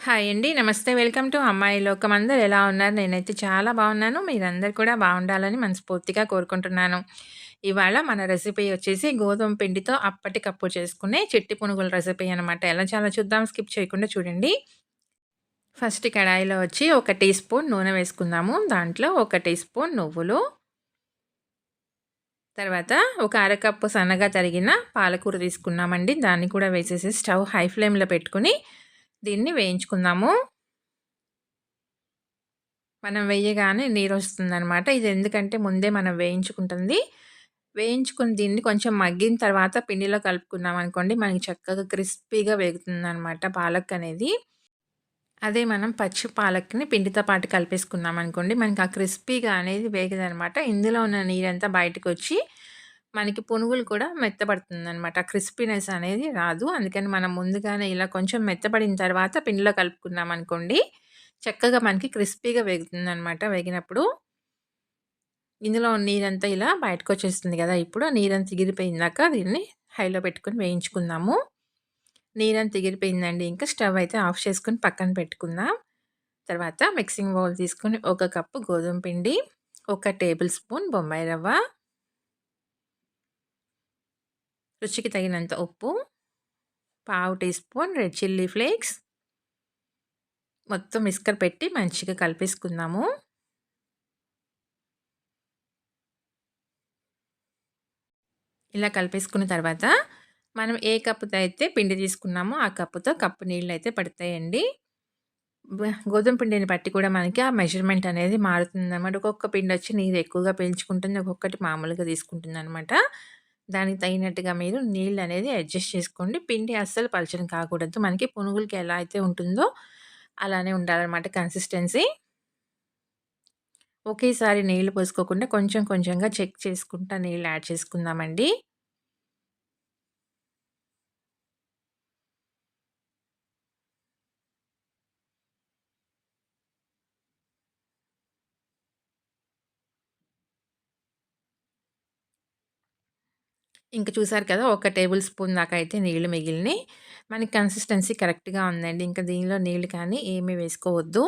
Hi అండి. నమస్తే. Welcome to అమ్మాయి లోకం. అందరు ఎలా ఉన్నారు? నేనైతే చాలా బాగున్నాను. మీరందరు కూడా బాగుండాలని మనస్ఫూర్తిగా కోరుకుంటున్నాను. ఇవాళ మన రెసిపీ వచ్చేసి గోధుమ పిండితో అప్పటికప్పుడు చేసుకునే చిట్టి పునుగుల రెసిపీ అనమాట. ఎలా చాలా చూద్దాం. స్కిప్ చేయకుండా చూడండి. ఫస్ట్ కడాయిలో వచ్చి ఒక టీ స్పూన్ నూనె వేసుకుందాము. దాంట్లో ఒక టీ స్పూన్ నువ్వులు తర్వాత ఒక అరకప్పు సన్నగా తరిగిన పాలకూర తీసుకున్నామండి. దాన్ని కూడా వేసేసి స్టవ్ హై ఫ్లేమ్‌లో పెట్టుకుని దీన్ని వేయించుకుందాము. మనం వేయగానే నీరు నీరొస్తుందనమాట. ఇది ఎందుకంటే ముందే మనం వేయించుకుంటుంది. వేయించుకుని దీన్ని కొంచెం మగ్గిన తర్వాత పిండిలో కలుపుకున్నాం అనుకోండి మనకి చక్కగా క్రిస్పీగా వేగుతుంది అనమాట పాలక్ అనేది. అదే మనం పచ్చి పాలక్‌ని పిండితో పాటు కలిపేసుకున్నామనుకోండి మనకి ఆ క్రిస్పీగా అనేది వేగదనమాట. ఇందులో ఉన్న నీరంతా బయటకొచ్చి మనకి పునుగులు కూడా మెత్తబడుతుందనమాట. క్రిస్పీనెస్ అనేది రాదు. అందుకని మనం ముందుగానే ఇలా కొంచెం మెత్తబడిన తర్వాత పిండిలో కలుపుకున్నామనుకోండి, చక్కగా మనకి క్రిస్పీగా వేగుతుందనమాట వేగినప్పుడు. ఇందులో నీరంతా ఇలా బయటకొచ్చేస్తుంది కదా ఇప్పుడు నీరంతా తిగిరిపోయిందాక దీన్ని హైలో పెట్టుకొని వేయించుకుందాము. నీరంతా ఎగిరిపోయిందండి. ఇంకా స్టవ్ అయితే ఆఫ్ చేసుకుని పక్కన పెట్టుకుందాం. తర్వాత మిక్సింగ్ బౌల్ తీసుకొని ఒక కప్పు గోధుమ పిండి, ఒక టేబుల్ స్పూన్ బొంబాయి రవ్వ రుచికి తగినంత ఉప్పు పావు teaspoon red chilli flakes. మొత్తం మిస్కర్ పెట్టి మంచిగా కలిపేసుకుందాము. ఇలా కలిపేసుకున్న తర్వాత మనం ఏ కప్పుతో అయితే పిండి తీసుకున్నామో ఆ కప్పుతో కప్పు నీళ్ళు అయితే పడతాయండి. గోధుమ పిండిని బట్టి కూడా మనకి ఆ మెజర్మెంట్ అనేది మారుతుందన్నమాట. ఒక్కొక్క పిండి వచ్చి నీరు ఎక్కువగా పెంచుకుంటుంది ఒక్కొక్కటి మామూలుగా తీసుకుంటుంది అనమాట దానికి తగినట్టుగా మీరు నీళ్ళు అనేది అడ్జస్ట్ చేసుకోండి. పిండి అస్సలు పలచడం కాకూడదు. మనకి పునుగులకి ఎలా అయితే ఉంటుందో అలానే ఉండాలన్నమాట కన్సిస్టెన్సీ. ఒకేసారి నీళ్ళు పోసుకోకుండా కొంచెం కొంచెంగా చెక్ చేసుకుంటా నీళ్ళు యాడ్ చేసుకుందామండి. ఇంక చూసారు కదా! ఒక టేబుల్ స్పూన్ దాకా అయితే నీళ్ళు మిగిలినాయి మనకి కన్సిస్టెన్సీ కరెక్ట్‌గా ఉందండి. ఇంకా దీనిలో నీళ్ళు కానీ ఏమీ వేసుకోవద్దు.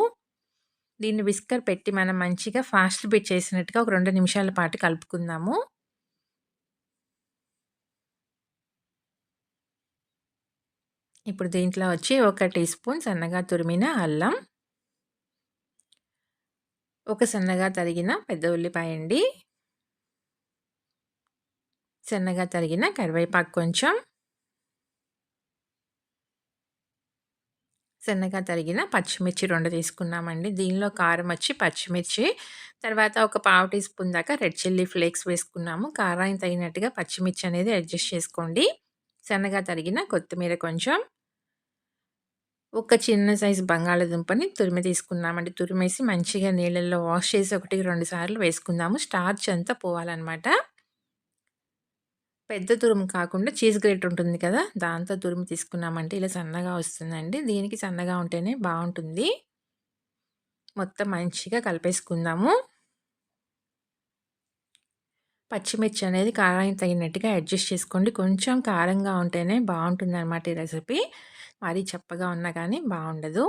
దీన్ని విస్కర్ పెట్టి మనం మంచిగా ఫాస్ట్ బిట్ చేసినట్టుగా ఒక రెండు నిమిషాల పాటు కలుపుకుందాము. ఇప్పుడు దీంట్లో వచ్చి ఒక టీ స్పూన్ సన్నగా తురిమిన అల్లం. ఒక సన్నగా తరిగిన పెద్ద ఉల్లిపాయ అండి. సన్నగా తరిగిన కరివేపాకు కొంచెం. సన్నగా తరిగిన పచ్చిమిర్చి రెండు తీసుకున్నామండి. దీనిలో కారం వచ్చి పచ్చిమిర్చి. తర్వాత ఒక పావు టీ స్పూన్ దాకా రెడ్ చిల్లీ ఫ్లేక్స్ వేసుకున్నాము. కారానికి తగినట్టుగా పచ్చిమిర్చి అనేది అడ్జస్ట్ చేసుకోండి. సన్నగా తరిగిన కొత్తిమీర కొంచెం. ఒక చిన్న సైజు బంగాళదుంపని తురిమి తీసుకున్నామండి. తురిమేసి మంచిగా నీళ్ళల్లో వాష్ చేసి ఒకటికి రెండు సార్లు వేసుకుందాము. స్టార్చ్ అంతా పోవాలన్నమాట. పెద్ద తురుము కాకుండా చీజ్ గ్రేట్ ఉంటుంది కదా! దాంతో తురుము తీసుకున్నామంటే ఇలా సన్నగా వస్తుందండి. దీనికి సన్నగా ఉంటేనే బాగుంటుంది మొత్తం మంచిగా కలిపేసుకుందాము. పచ్చిమిర్చి అనేది కారానికి తగినట్టుగా అడ్జస్ట్ చేసుకోండి. కొంచెం కారంగా ఉంటేనే బాగుంటుంది అనమాట ఈ రెసిపీ. మరీ చప్పగా ఉన్నా కానీ బాగుండదు.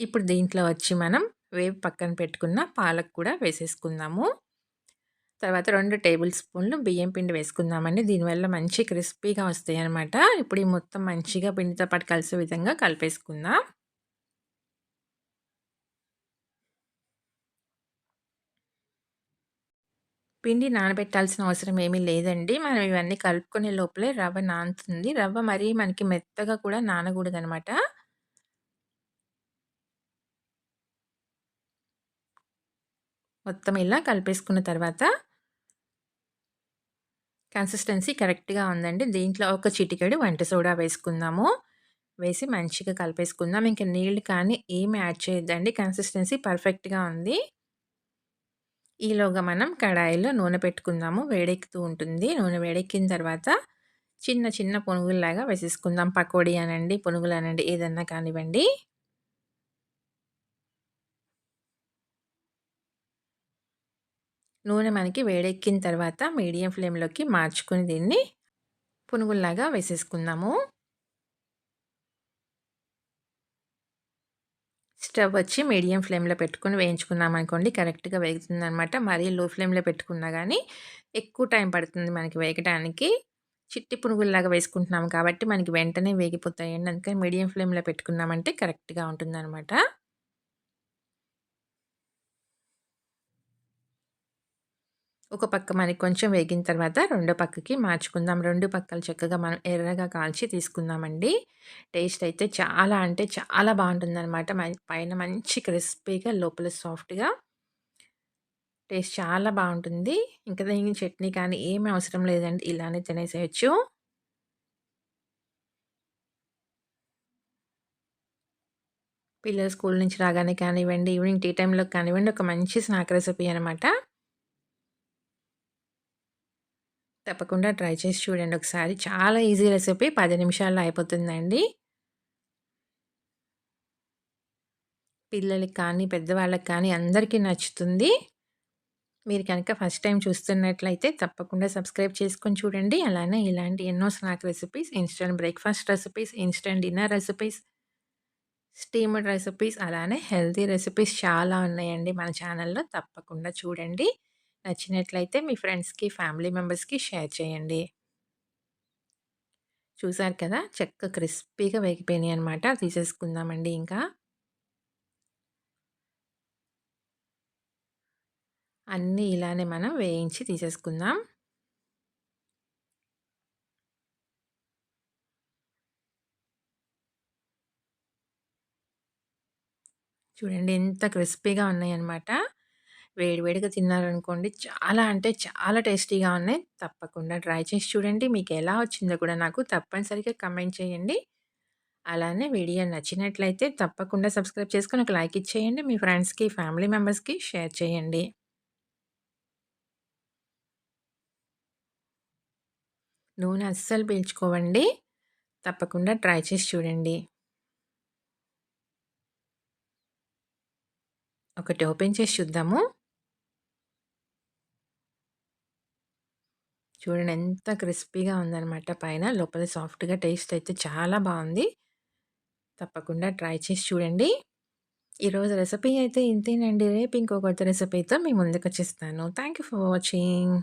ఇప్పుడు దీంట్లో వచ్చి మనం వేపు పక్కన పెట్టుకున్న పాలకు కూడా వేసేసుకుందాము. తర్వాత రెండు టేబుల్ స్పూన్లు బియ్యం పిండి వేసుకుందామండి. దీనివల్ల మంచి క్రిస్పీగా వస్తాయి అనమాట ఇప్పుడు ఈ మొత్తం మంచిగా పిండితో పాటు కలిసే విధంగా కలిపేసుకుందాం. పిండి నానబెట్టాల్సిన అవసరం ఏమీ లేదండి. మనం ఇవన్నీ కలుపుకునే లోపలే రవ్వ నానుతుంది. రవ్వ మరీ మనకి మెత్తగా కూడా నానకూడదనమాట. మొత్తం ఇలా కలిపేసుకున్న తర్వాత కన్సిస్టెన్సీ కరెక్ట్‌గా ఉందండి. దీంట్లో ఒక చిటికెడు వంట సోడా వేసుకుందాము. వేసి మంచిగా కలిపేసుకుందాం. ఇంకా నీళ్ళు కానీ ఏమి యాడ్ చేయొద్దండి. కన్సిస్టెన్సీ పర్ఫెక్ట్‌గా ఉంది. ఈలోగా మనం కడాయిలో నూనె పెట్టుకుందాము. వేడెక్కుతూ ఉంటుంది. నూనె వేడెక్కిన తర్వాత చిన్న చిన్న పునుగుల్లాగా వేసేసుకుందాం. పకోడీ అనండి, పునుగులు అనండి ఏదన్నా కానివ్వండి. నూనె మనకి వేడెక్కిన తర్వాత మీడియం ఫ్లేమ్‌లోకి మార్చుకుని దీన్ని పునుగుల్లాగా వేసేసుకుందాము. స్టవ్ వచ్చి మీడియం ఫ్లేమ్‌లో పెట్టుకొని వేయించుకున్నామనుకోండి కరెక్ట్‌గా వేగుతుందనమాట. మరీ లో ఫ్లేమ్‌లో పెట్టుకున్నా కానీ ఎక్కువ టైం పడుతుంది మనకి వేగటానికి. చిట్టి పునుగుల్లాగా వేసుకుంటున్నాం కాబట్టి మనకి వెంటనే వేగిపోతాయండి. అందుకని మీడియం ఫ్లేమ్‌లో పెట్టుకున్నామంటే కరెక్ట్‌గా ఉంటుందనమాట. ఒక పక్క మనకి కొంచెం వేగిన తర్వాత రెండో పక్కకి మార్చుకుందాం. రెండు పక్కలు చక్కగా మనం ఎర్రగా కాల్చి తీసుకుందామండి. టేస్ట్ అయితే చాలా అంటే చాలా బాగుంటుందన్నమాట పైన మంచి క్రిస్పీగా లోపల సాఫ్ట్‌గా టేస్ట్ చాలా బాగుంటుంది ఇంకా దీనికి చట్నీ కానీ ఏమి అవసరం లేదండి. ఇలానే తినేసేయొచ్చు. పిల్లలు స్కూల్ నుంచి రాగానే కానివ్వండి, ఈవినింగ్ టీ టైంలో కానివ్వండి, ఒక మంచి స్నాక్ రెసిపీ అనమాట. తప్పకుండా ట్రై చేసి చూడండి ఒకసారి. చాలా ఈజీ రెసిపీ పది నిమిషాల్లో అయిపోతుందండి. పిల్లలకి కానీ, పెద్దవాళ్ళకి కానీ అందరికీ నచ్చుతుంది. మీరు కనుక ఫస్ట్ టైం చూస్తున్నట్లయితే తప్పకుండా సబ్స్క్రైబ్ చేసుకొని చూడండి. అలానే ఇలాంటి ఎన్నో snack recipes, instant breakfast recipes, instant dinner recipes, steamed recipes అలానే హెల్తీ రెసిపీస్ చాలా ఉన్నాయండి మన ఛానల్‌లో. తప్పకుండా చూడండి. నచ్చినట్లయితే మీ ఫ్రెండ్స్‌కి, ఫ్యామిలీ మెంబర్స్‌కి షేర్ చేయండి. చూసారు కదా! చక్కగా క్రిస్పీగా వేగిపోయినాయి అనమాట తీసేసుకుందామండి ఇంకా. అన్నీ ఇలానే మనం వేయించి తీసేసుకుందాం. చూడండి ఎంత క్రిస్పీగా ఉన్నాయన్నమాట. వేడివేడిగా తిన్నారనుకోండి చాలా అంటే చాలా టేస్టీగా ఉన్నాయి. తప్పకుండా ట్రై చేసి చూడండి. మీకు ఎలా వచ్చిందో కూడా నాకు తప్పనిసరిగా కమెంట్ చేయండి. అలానే వీడియో నచ్చినట్లయితే తప్పకుండా సబ్స్క్రైబ్ చేసుకొని ఒక లైక్ ఇచ్చేయండి. మీ ఫ్రెండ్స్‌కి, ఫ్యామిలీ మెంబర్స్‌కి షేర్ చేయండి. నూనె అస్సలు పీల్చుకోవండి. తప్పకుండా ట్రై చేసి చూడండి. ఒకటి ఓపెన్ చేసి చూద్దాము. చూడండి ఎంత క్రిస్పీగా ఉందనమాట పైన. లోపల సాఫ్ట్‌గా టేస్ట్ అయితే చాలా బాగుంది తప్పకుండా ట్రై చేసి చూడండి. ఈరోజు రెసిపీ అయితే ఇంతేనండి. రేపు ఇంకొకటి రెసిపీతో మీ ముందుకొచ్చేస్తాను. Thank you for watching.